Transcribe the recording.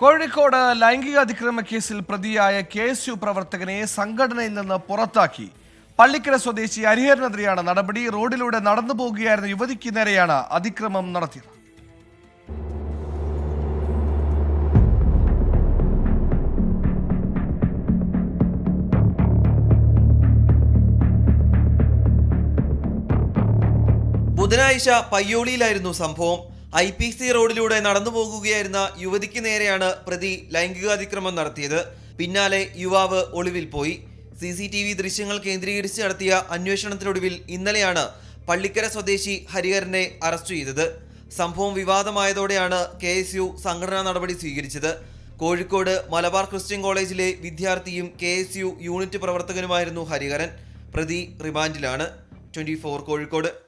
കോഴിക്കോട് ലൈംഗിക അതിക്രമ കേസിൽ പ്രതിയായ കെ എസ് യു പ്രവർത്തകനെ സംഘടനയിൽ നിന്ന് പുറത്താക്കി. പള്ളിക്കര സ്വദേശി ഹരിഹരനെതിരെയാണ് നടപടി. റോഡിലൂടെ നടന്നു പോകുകയായിരുന്ന യുവതിക്ക് നേരെയാണ് അതിക്രമം നടത്തിയത്. ബുധനാഴ്ച പയ്യോളിയിലായിരുന്നു സംഭവം. ഐ പി സി റോഡിലൂടെ നടന്നു പോകുകയായിരുന്ന യുവതിക്ക് നേരെയാണ് പ്രതി ലൈംഗികാതിക്രമം നടത്തിയത്. പിന്നാലെ യുവാവ് ഒളിവിൽ പോയി. സി സി ടി വി ദൃശ്യങ്ങൾ കേന്ദ്രീകരിച്ച് നടത്തിയ അന്വേഷണത്തിനൊടുവിൽ ഇന്നലെയാണ് പള്ളിക്കര സ്വദേശി ഹരിഹരനെ അറസ്റ്റ് ചെയ്തത്. സംഭവം വിവാദമായതോടെയാണ് കെ എസ് യു സംഘടനാ നടപടി സ്വീകരിച്ചത്. കോഴിക്കോട് മലബാർ ക്രിസ്ത്യൻ കോളേജിലെ വിദ്യാർത്ഥിയും കെ എസ് യു യൂണിറ്റ് പ്രവർത്തകനുമായിരുന്നു ഹരിഹരൻ. പ്രതി റിമാൻഡിലാണ്. Twenty four Kozhikode.